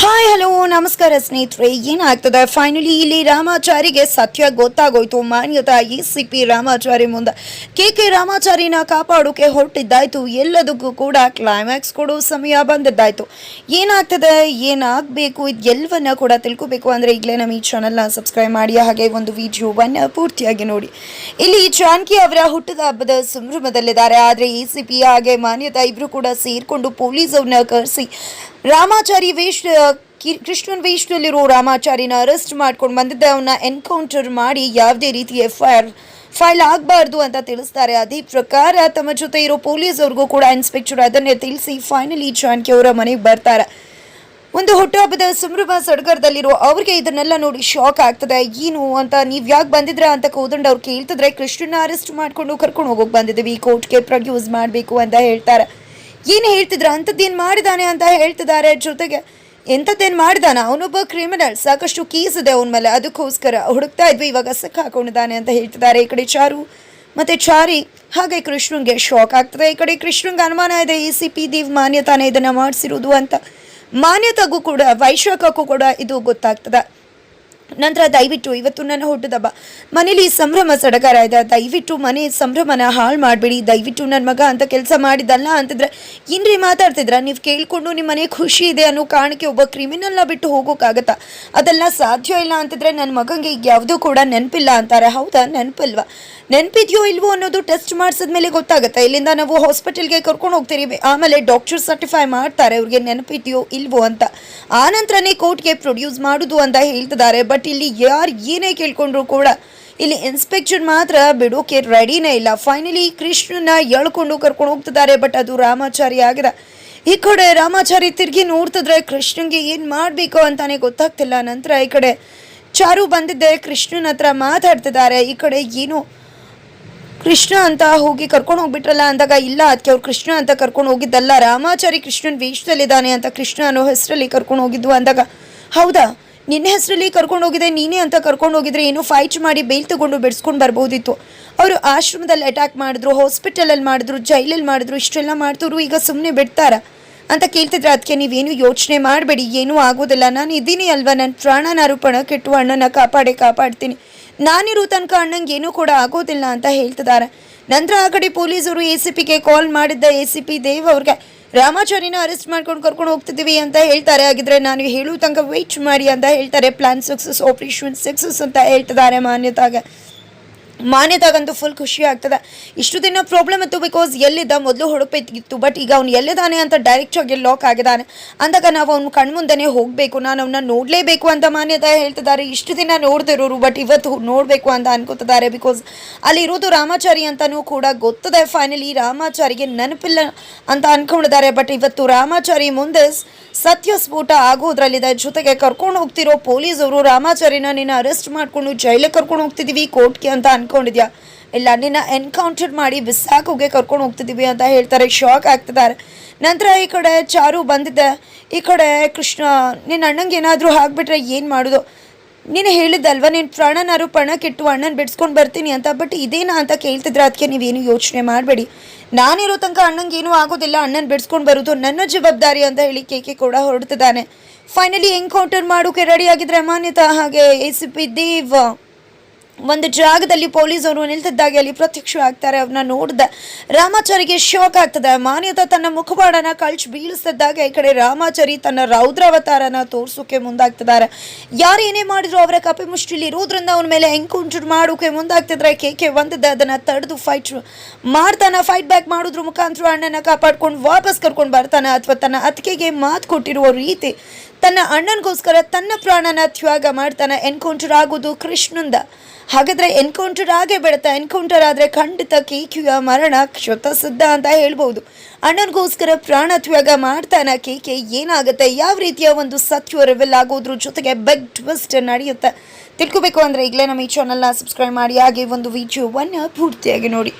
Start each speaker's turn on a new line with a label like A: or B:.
A: Hi hello ನಮಸ್ಕಾರ ಸ್ನೇಹಿತರೆ. ಏನಾಗ್ತದೆ? ಫೈನಲಿ ಇಲ್ಲಿ ರಾಮಾಚಾರಿಗೆ ಸತ್ಯ ಗೊತ್ತಾಗೋಯ್ತು. Manyata A C P Ramachari ಮುಂದೆ. ಕೆ ಕೆ ರಾಮಾಚಾರಿನ ಕಾಪಾಡೋಕೆ ಹೊರಟಿದ್ದಾಯ್ತು. ಎಲ್ಲದಕ್ಕೂ ಕೂಡ ಕ್ಲೈಮ್ಯಾಕ್ಸ್ ಕೊಡೋ ಸಮಯ ಬಂದಿದ್ದಾಯ್ತು. ಏನಾಗ್ತದೆ? ಏನಾಗಬೇಕು? ಇದೆಲ್ಲವನ್ನ ಕೂಡ ತಿಳ್ಕೋಬೇಕು ಅಂದರೆ ಈಗಲೇ ನಮ್ಮ ಈ ಚಾನಲ್ನ ಸಬ್ಸ್ಕ್ರೈಬ್ ಮಾಡಿ. ಹಾಗೆ ಒಂದು ವಿಡಿಯೋವನ್ನು ಪೂರ್ತಿಯಾಗಿ ನೋಡಿ. ಇಲ್ಲಿ ಜಾನ್ಕಿ ಅವರ ಹುಟ್ಟಿದ ಹಬ್ಬದ ಸಂಭ್ರಮದಲ್ಲಿದ್ದಾರೆ. ಆದರೆ ಎ ಸಿ ಪಿ ಹಾಗೆ ಮಾನ್ಯತಾ ಇಬ್ಬರು ಕೂಡ ಸೇರಿಕೊಂಡು ಪೊಲೀಸವ್ರನ್ನ ಕರೆಸಿ ರಾಮಾಚಾರಿ ವೇಷ ಕೃಷ್ಣನ್ ವೇಷದಲ್ಲಿರೋ ರಾಮಾಚಾರಿನ ಅರೆಸ್ಟ್ ಮಾಡ್ಕೊಂಡು ಬಂದಿದ್ದ ಅವನ್ನ ಎನ್ಕೌಂಟರ್ ಮಾಡಿ ಯಾವುದೇ ರೀತಿ ಎಫ್ ಐ ಫೈಲ್ ಆಗಬಾರ್ದು ಅಂತ ತಿಳಿಸ್ತಾರೆ. ಅದೇ ಪ್ರಕಾರ ತಮ್ಮ ಜೊತೆ ಇರೋ ಪೊಲೀಸ್ ಅವ್ರಿಗೂ ಕೂಡ ಇನ್ಸ್ಪೆಕ್ಟರ್ ಅದನ್ನೇ ತಿಳಿಸಿ ಫೈನಲಿ ಜಾನ್ಕಿ ಅವರ ಮನೆಗೆ ಬರ್ತಾರೆ. ಒಂದು ಹುಟ್ಟುಹಬ್ಬದ ಸಂಭ್ರಮ ಸಡಗರದಲ್ಲಿರೋ ಅವ್ರಿಗೆ ಇದನ್ನೆಲ್ಲ ನೋಡಿ ಶಾಕ್ ಆಗ್ತದೆ. ಏನು ಅಂತ ನೀವು ಯಾಕೆ ಬಂದಿದ್ರ ಅಂತ ಕೂದಂಡು ಅವ್ರು ಕೇಳ್ತಿದ್ರೆ ಕೃಷ್ಣನ ಅರೆಸ್ಟ್ ಮಾಡ್ಕೊಂಡು ಕರ್ಕೊಂಡು ಹೋಗೋಕೆ ಬಂದಿದ್ದೀವಿ. ಕೋರ್ಟ್ಗೆ ಪ್ರೊಡ್ಯೂಸ್ ಮಾಡಬೇಕು ಅಂತ ಹೇಳ್ತಾರೆ. ಏನು ಹೇಳ್ತಿದ್ರು? ಅಂಥದ್ದೇನು ಮಾಡಿದಾನೆ ಅಂತ ಹೇಳ್ತಿದ್ದಾರೆ ಜೊತೆಗೆ. ಎಂಥದ್ದೇನು ಮಾಡಿದಾನ? ಅವನೊಬ್ಬ ಕ್ರಿಮಿನಲ್ ಸಾಕಷ್ಟು ಕೀಸ್ ಇದೆ ಅವನ ಮೇಲೆ. ಅದಕ್ಕೋಸ್ಕರ ಹುಡುಕ್ತಾ ಇದ್ವಿ. ಇವಾಗ ಸಕ್ಕ ಹಾಕೊಂಡಿದ್ದಾನೆ ಅಂತ ಹೇಳ್ತಿದ್ದಾರೆ ಈ ಕಡೆ ಚಾರು. ಮತ್ತೆ ಚಾರಿ, ಹಾಗೆ ಕೃಷ್ಣನ್ಗೆ ಶಾಕ್ ಆಗ್ತದೆ. ಈ ಕಡೆ ಕೃಷ್ಣನ್ಗೆ ಅನುಮಾನ ಇದೆ. ಎ ಸಿ ಪಿ ದೇವ್ ಮಾನ್ಯತಾನೆ ಇದನ್ನ ಮಾಡಿಸಿರೋದು ಅಂತ. ಮಾನ್ಯತಾಗೂ ಕೂಡ, ವೈಶಾಖಕ್ಕೂ ಕೂಡ ಇದು ಗೊತ್ತಾಗ್ತದೆ. ನಂತರ ದಯವಿಟ್ಟು ಇವತ್ತು ನನ್ನ ಹುಟ್ಟದಬ್ಬ ಮನೇಲಿ ಸಂಭ್ರಮ ಸಡಗರ ಇದೆ ದಯವಿಟ್ಟು ಮನೆ ಸಂಭ್ರಮನ ಹಾಳು ಮಾಡಬೇಡಿ. ದಯವಿಟ್ಟು ನನ್ನ ಮಗ ಅಂತ ಕೆಲಸ ಮಾಡಿದ್ದಲ್ಲ ಅಂತಂದರೆ ಏನ್ರಿ ಮಾತಾಡ್ತಿದ್ರ? ನೀವು ಕೇಳಿಕೊಂಡು ನಿಮ್ಮ ಮನೆ ಖುಷಿ ಇದೆ ಅನ್ನೋ ಕಾರಣಕ್ಕೆ ಒಬ್ಬ ಕ್ರಿಮಿನಲ್ನ ಬಿಟ್ಟು ಹೋಗೋಕ್ಕಾಗತ್ತಾ ಅದೆಲ್ಲ ಸಾಧ್ಯ ಇಲ್ಲ ಅಂತಂದರೆ ನನ್ನ ಮಗಂಗೆ ಈಗ ಯಾವುದೂ ಕೂಡ ನೆನಪಿಲ್ಲ ಅಂತಾರೆ. ಹೌದಾ? ನೆನಪಿಲ್ವಾ? ನೆನಪಿದೆಯೋ ಇಲ್ವೋ ಅನ್ನೋದು ಟೆಸ್ಟ್ ಮಾಡಿಸಿದ್ಮೇಲೆ ಗೊತ್ತಾಗುತ್ತೆ. ಇಲ್ಲಿಂದ ನಾವು ಹಾಸ್ಪಿಟಲ್ಗೆ ಕರ್ಕೊಂಡು ಹೋಗ್ತೀರಿ ಆಮೇಲೆ ಡಾಕ್ಟರ್ ಸರ್ಟಿಫೈ ಮಾಡ್ತಾರೆ ಅವ್ರಿಗೆ ನೆನಪಿದೆಯೋ ಇಲ್ವೋ ಅಂತ. ಆ ನಂತರನೇ ಕೋರ್ಟ್ಗೆ ಪ್ರೊಡ್ಯೂಸ್ ಮಾಡೋದು ಅಂತ ಹೇಳ್ತಿದ್ದಾರೆ. ಬಟ್ ಇಲ್ಲಿ ಯಾರು ಏನೇ ಕೇಳ್ಕೊಂಡ್ರು ಕೂಡ ಇಲ್ಲಿ ಇನ್ಸ್ಪೆಕ್ಷನ್ ಮಾತ್ರ ಬಿಡೋಕೆ ರೆಡಿನೇ ಇಲ್ಲ. ಫೈನಲಿ ಕೃಷ್ಣನ ಎಳ್ಕೊಂಡು ಕರ್ಕೊಂಡು ಹೋಗ್ತಿದ್ದಾರೆ. ಬಟ್ ಅದು ರಾಮಾಚಾರಿ ಆಗಿದೆ. ಈ ಕಡೆ ರಾಮಾಚಾರಿ ತಿರುಗಿ ನೋಡ್ತಿದ್ರೆ ಕೃಷ್ಣನ್ಗೆ ಏನು ಮಾಡಬೇಕು ಅಂತಾನೆ ಗೊತ್ತಾಗ್ತಿಲ್ಲ. ನಂತರ ಈ ಕಡೆ ಚಾರು ಬಂದಿದ್ದೆ. ಕೃಷ್ಣನ ಹತ್ರ ಮಾತಾಡ್ತಿದ್ದಾರೆ. ಈ ಕಡೆ ಏನು ಕೃಷ್ಣ ಅಂತ ಹೋಗಿ ಕರ್ಕೊಂಡು ಹೋಗ್ಬಿಟ್ರಲ್ಲ ಅಂದಾಗ ಇಲ್ಲ ಅದಕ್ಕೆ ಅವ್ರು ಕೃಷ್ಣ ಅಂತ ಕರ್ಕೊಂಡು ಹೋಗಿದ್ದಲ್ಲ, ರಾಮಾಚಾರಿ ಕೃಷ್ಣನ್ ವೇಷದಲ್ಲಿದ್ದಾನೆ ಅಂತ ಕೃಷ್ಣ ಅನ್ನೋ ಹೆಸರಲ್ಲಿ ಕರ್ಕೊಂಡು ಹೋಗಿದ್ದು ಅಂದಾಗ, ಹೌದಾ? ನಿನ್ನ ಹೆಸರಲ್ಲಿ ಕರ್ಕೊಂಡು ಹೋಗಿದೆ ನೀನೇ ಅಂತ ಕರ್ಕೊಂಡು ಹೋಗಿದ್ರೆ ಏನೋ ಫೈಟ್ ಮಾಡಿ ಬೇಲ್ ತಗೊಂಡು ಬಿಡಿಸ್ಕೊಂಡು ಬರ್ಬೋದಿತ್ತು. ಅವರು ಆಶ್ರಮದಲ್ಲಿ ಅಟ್ಯಾಕ್ ಮಾಡಿದ್ರು ಹಾಸ್ಪಿಟಲಲ್ಲಿ ಮಾಡಿದ್ರು ಜೈಲಲ್ಲಿ ಮಾಡಿದ್ರು, ಇಷ್ಟೆಲ್ಲ ಮಾಡ್ತವ್ರು ಈಗ ಸುಮ್ಮನೆ ಬಿಡ್ತಾರ. ಅಂತ ಕೇಳ್ತಿದ್ರೆ ಅದಕ್ಕೆ ನೀವೇನು ಯೋಚನೆ ಮಾಡಬೇಡಿ, ಏನೂ ಆಗೋದಿಲ್ಲ. ನಾನು ಇದ್ದೀನಿ ಅಲ್ವಾ ನನ್ನ ಪ್ರಾಣನಾರು ಕೆಟ್ಟು ಅಣ್ಣನ ಕಾಪಾಡೇ, ಕಾಪಾಡ್ತೀನಿ. ನಾನಿರೋ ತನಕ ಅಣ್ಣಂಗೆ ಏನೂ ಕೂಡ ಆಗೋದಿಲ್ಲ ಅಂತ ಹೇಳ್ತಿದ್ದಾರೆ. ನಂತರ ಆ ಕಡೆ ಪೊಲೀಸರು ಎ ಸಿ ಪಿಗೆ ಕಾಲ್ ಮಾಡಿದ್ದ ಎ ಸಿ ಪಿ ದೇವ್ ಅವ್ರಿಗೆ, ರಾಮಾಚಾರಿನ ಅರೆಸ್ಟ್ ಮಾಡ್ಕೊಂಡು ಕರ್ಕೊಂಡು ಹೋಗ್ತಿದ್ದೀವಿ ಅಂತ ಹೇಳ್ತಾರೆ. ಹಾಗಿದ್ರೆ ನಾನು ಹೇಳೋ ತನಕ ವೆಯ್ಟ್ ಮಾಡಿ ಅಂತ ಹೇಳ್ತಾರೆ. ಪ್ಲಾನ್ ಸಕ್ಸಸ್ ಆಪರೇಷನ್ ಸಕ್ಸಸ್ ಅಂತ ಹೇಳ್ತಿದ್ದಾರೆ ಮಾನ್ಯತಾಗ. ಮಾನ್ಯತಾಗಂತೂ ಫುಲ್ ಖುಷಿ ಆಗ್ತದೆ. ಇಷ್ಟು ದಿನ ಪ್ರಾಬ್ಲಮ್ ಇತ್ತು ಬಿಕಾಸ್ ಎಲ್ಲಿದ್ದ? ಮೊದಲು ಹೊಡಬೇಕಿತ್ತು ಬಟ್ ಈಗ ಅವ್ನು ಎಲ್ಲಿದ್ದಾನೆ ಅಂತ ಡೈರೆಕ್ಟ್ ಆಗಿ ಲಾಕ್ ಆಗಿದ್ದಾನೆ. ಅಂದಾಗ ನಾವು ಅವ್ನ ಕಣ್ಮುಂದೆನೇ ಹೋಗಬೇಕು, ನಾನು ಅವನ್ನ ನೋಡಲೇಬೇಕು ಅಂತ ಮಾನ್ಯದ ಹೇಳ್ತಿದ್ದಾರೆ. ಇಷ್ಟು ದಿನ ನೋಡ್ದಿರೋರು ಬಟ್ ಇವತ್ತು ನೋಡಬೇಕು ಅಂತ ಅನ್ಕೋತಿದ್ದಾರೆ ಬಿಕಾಸ್ ಅಲ್ಲಿ ಇರೋದು ರಾಮಾಚಾರಿ ಅಂತಲೂ ಕೂಡ ಗೊತ್ತದೆ. ಫೈನಲಿ ರಾಮಾಚಾರಿಗೆ ನೆನಪಿಲ್ಲ ಅಂತ ಅನ್ಕೊಂಡಿದ್ದಾರೆ ಬಟ್ ಇವತ್ತು ರಾಮಾಚಾರಿ ಮುಂದೆ ಸತ್ಯ ಸ್ಫೋಟ ಆಗೋದ್ರಲ್ಲಿದೆ. ಜೊತೆಗೆ ಕರ್ಕೊಂಡು ಹೋಗ್ತಿರೋ ಪೊಲೀಸರು ರಾಮಾಚಾರಿನ ನಿನ್ನ ಅರೆಸ್ಟ್ ಮಾಡಿಕೊಂಡು ಜೈಲಿಗೆ ಕರ್ಕೊಂಡು ಹೋಗ್ತಿದೀವಿ, ಕೋರ್ಟ್ಗೆ ಅಂತ ಅನ್ಕೊಂಡಿದ್ಯಾ? ಇಲ್ಲ, ನಿನ್ನ ಎನ್ಕೌಂಟರ್ ಮಾಡಿ ಬಿಸಾಕೋಗೆ ಕರ್ಕೊಂಡು ಹೋಗ್ತಿದ್ದೀವಿ ಅಂತ ಹೇಳ್ತಾರೆ. ಶಾಕ್ ಆಗ್ತಿದ್ದಾರೆ. ನಂತರ ಈ ಕಡೆ ಚಾರು ಬಂದಿದ್ದೆ ಈ ಕಡೆ ಕೃಷ್ಣ, ನಿನ್ನ ಅಣ್ಣಂಗೆ ಏನಾದರೂ ಹಾಕ್ಬಿಟ್ರೆ ಏನು ಮಾಡೋದು? ನೀನು ಹೇಳಿದ್ದಲ್ವ, ನೀನು ಪ್ರಾಣನಾರು ಪಣಕ್ಕಿಟ್ಟು ಅಣ್ಣನ ಬಿಡಿಸ್ಕೊಂಡು ಬರ್ತೀನಿ ಅಂತ ಬಟ್ ಇದೇನಾ ಅಂತ ಕೇಳ್ತಿದ್ರೆ? ಅದಕ್ಕೆ ನೀವೇನು ಯೋಚನೆ ಮಾಡಬೇಡಿ. ನಾನಿರೋ ತನಕ ಅಣ್ಣಂಗೆ ಏನೂ ಆಗೋದಿಲ್ಲ. ಅಣ್ಣನ ಬಿಡಿಸ್ಕೊಂಡು ಬರೋದು ನನ್ನ ಜವಾಬ್ದಾರಿ ಅಂತ ಹೇಳಿ ಕೇಕೆ ಕೂಡ ಹೊರಡ್ತಿದ್ದಾನೆ. ಫೈನಲಿ ಎನ್ಕೌಂಟರ್ ಮಾಡೋಕೆ ರೆಡಿ ಆಗಿದ್ರೆ ಮಾನ್ಯತಾ ಹಾಗೆ ಎ ಸಿ ಪಿ ದೇವ್. ಒಂದು ಜಾಗದಲ್ಲಿ ಪೊಲೀಸರು ನಿಲ್ತಿದ್ದಾಗೆ ಅಲ್ಲಿ ಪ್ರತ್ಯಕ್ಷ ಆಗ್ತಾರೆ ಅವ್ರನ್ನ ನೋಡಿದ ರಾಮಾಚಾರಿಗೆ ಶಾಕ್ ಆಗ್ತದೆ. ಮಾನ್ಯತ ತನ್ನ ಮುಖವಾಡನ ಕಳ್ಚಿ ಬೀಳಿಸ್ತಿದ್ದಾಗ ಈ ಕಡೆ ರಾಮಾಚಾರಿ ತನ್ನ ರೌದ್ರಾವತಾರನ ತೋರ್ಸೋಕೆ ಮುಂದಾಗ್ತಿದ್ದಾರೆ. ಯಾರು ಏನೇ ಮಾಡಿದ್ರು ಅವರ ಕಪಿ ಮುಷ್ಟಿಲಿ ಇರೋದ್ರಿಂದ ಅವನ ಮೇಲೆ ಎನ್ಕೌಂಟರ್ ಮಾಡೋಕೆ ಮುಂದಾಗ್ತಿದ್ರೆ ಕೆ ಒಂದಿದ್ದ ಅದನ್ನ ತಡೆದು ಫೈಟ್ ಮಾಡ್ತಾನ. ಫೈಟ್ ಬ್ಯಾಕ್ ಮಾಡೋದ್ರ ಮುಖಾಂತರ ಅಣ್ಣನ ಕಾಪಾಡ್ಕೊಂಡು ವಾಪಸ್ ಕರ್ಕೊಂಡು ಬರ್ತಾನೆ. ಅಥವಾ ತನ್ನ ಅತ್ತಿಗೆಗೆ ಮಾತು ಕೊಟ್ಟಿರುವ ರೀತಿ ತನ್ನ ಅಣ್ಣನಿಗೋಸ್ಕರ ತನ್ನ ಪ್ರಾಣನ ತ್ಯಾಗ ಮಾಡ್ತಾನೆ, ಎನ್ಕೌಂಟರ್ ಆಗೋದು ಕೃಷ್ಣಂದ. ಹಾಗಾದರೆ ಎನ್ಕೌಂಟರ್ ಆಗೇ ಬಿಡುತ್ತಾ ಎನ್ಕೌಂಟರ್ ಆದರೆ ಖಂಡಿತ ಕೇಕಿಯ ಮರಣ ಕ್ಷತ ಸಿದ್ಧ ಅಂತ ಹೇಳ್ಬೋದು. ಅಣ್ಣನಿಗೋಸ್ಕರ ಪ್ರಾಣ ತ್ಯಾಗ ಮಾಡ್ತಾನೆ ಕೇಕೆ ಏನಾಗುತ್ತೆ, ಯಾವ ರೀತಿಯ ಒಂದು ಸತ್ಯ ರಿವೆಲ್ ಆಗೋದ್ರ ಜೊತೆಗೆ ಬೆಗ್ ಟ್ವಿಸ್ಟ್ ನಡೆಯುತ್ತೆ. ತಿಳ್ಕೊಬೇಕು ಅಂದರೆ ಈಗಲೇ ನಮ್ಮ ಈ ಚಾನಲ್ನ ಸಬ್ಸ್ಕ್ರೈಬ್ ಮಾಡಿ, ಹಾಗೆ ಒಂದು ವಿಡಿಯೋವನ್ನು ಪೂರ್ತಿಯಾಗಿ ನೋಡಿ.